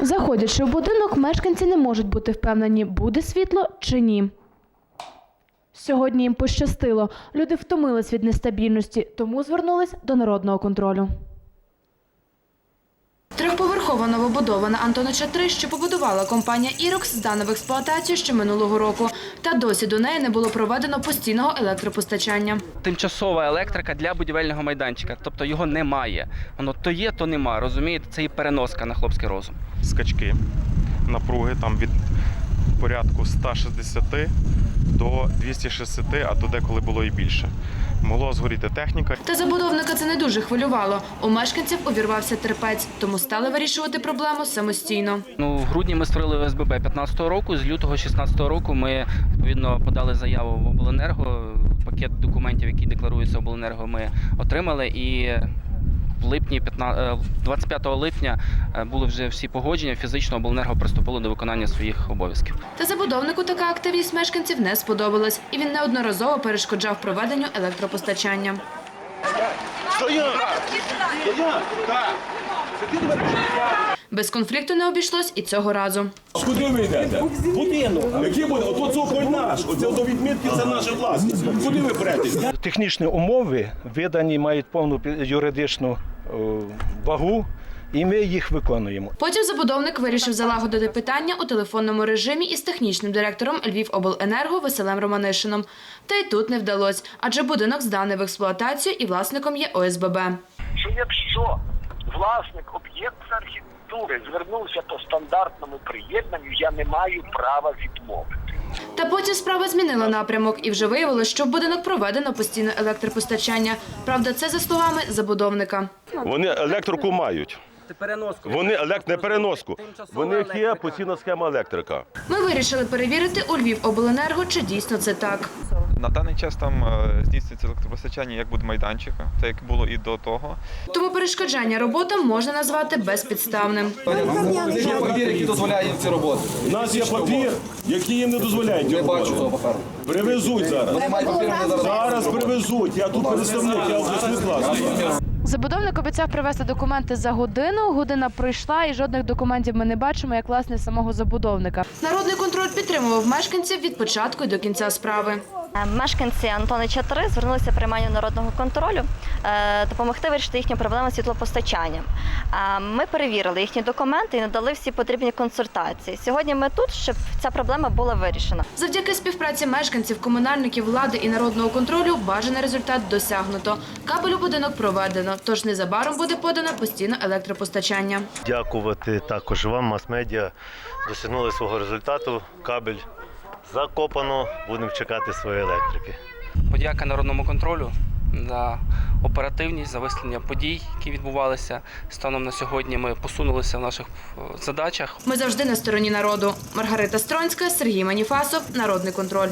Заходячи в будинок, мешканці не можуть бути впевнені, буде світло чи ні. Сьогодні їм пощастило. Люди втомились від нестабільності, тому звернулись до народного контролю. Трьохповерхова новобудована Антонича 3, що побудувала компанія «Ірокс», здана в експлуатацію ще минулого року. Та досі до неї не було проведено постійного електропостачання. тимчасова електрика для будівельного майданчика. Тобто його немає. Воно то є, то нема. Розумієте, це і переноска на хлопський розум. скачки напруги там від порядку 160 до 260, а то деколи було і більше. Могло згоріти техніка. Та забудовника це не дуже хвилювало. У мешканців увірвався терпець, тому стали вирішувати проблему самостійно. Ну, в грудні ми створили ОСББ 15-го року. З лютого 16-го року ми відповідно подали заяву в обленерго. Пакет документів, які декларуються обленерго, ми отримали і. В липні 15, е, 25 липня е, були вже всі погодження. Фізично обленерго приступило до виконання своїх обов'язків. Та забудовнику така активність мешканців не сподобалась, і він неодноразово перешкоджав проведенню електропостачання. Без конфлікту не обійшлось і цього разу. Куди ви йдете? Будинок. Який буде? Ото цоколь наш. Оце до відмітки це наша власність. Куди ви претесь? Технічні умови видані мають повну юридичну вагу, і ми їх виконуємо. Потім забудовник вирішив залагодити питання у телефонному режимі із технічним директором Львівобленерго Василем Романишином. Та й тут не вдалось, адже будинок зданий в експлуатацію і власником є ОСББ. що якщо власник об'єкту архітектури звернувся по стандартному приєднанню, я не маю права відмовити. Та потім справа змінила напрямок, і вже виявилось, що в будинок проведено постійне електропостачання. Правда, це за словами забудовника. Вони електрику мають. Переноску. Вони елект... не переноску. Вони них є постійна схема електрика. Ми вирішили перевірити у Львів обленерго, чи дійсно це так. На даний час там е, здійснюється електропостачання як буде майданчика, так як було і до того. Тому перешкоджання роботам можна назвати безпідставним. Є папір, який дозволяє ці роботи. У нас є папір, який їм не дозволяють. Не бачу цього паперу. Привезуть зараз. Зараз. Привезуть. Я тут представник, я вже світла. Забудовник обіцяв привезти документи за годину. Година пройшла, і жодних документів ми не бачимо, як власне самого забудовника. Народний контроль підтримував мешканців від початку до кінця справи. Е, Мешканці Антонича 3 звернулися в приймання народного контролю е, допомогти вирішити їхню проблему з світлопостачанням. Е, Ми перевірили їхні документи і надали всі потрібні консультації. Сьогодні ми тут, щоб ця проблема була вирішена. Завдяки співпраці мешканців, комунальників, влади і народного контролю бажаний результат досягнуто. Кабель у будинок проведено, тож незабаром буде подано постійне електропостачання. Дякувати також вам, мас-медіа. Досягнули свого результату. Кабель закопано. Будемо чекати своєї електрики. Подяка народному контролю за оперативність, за висвітлення подій, які відбувалися. Станом на сьогодні ми посунулися в наших е, задачах. Ми завжди на стороні народу. Маргарита Стронська, Сергій Маніфасов, Народний контроль.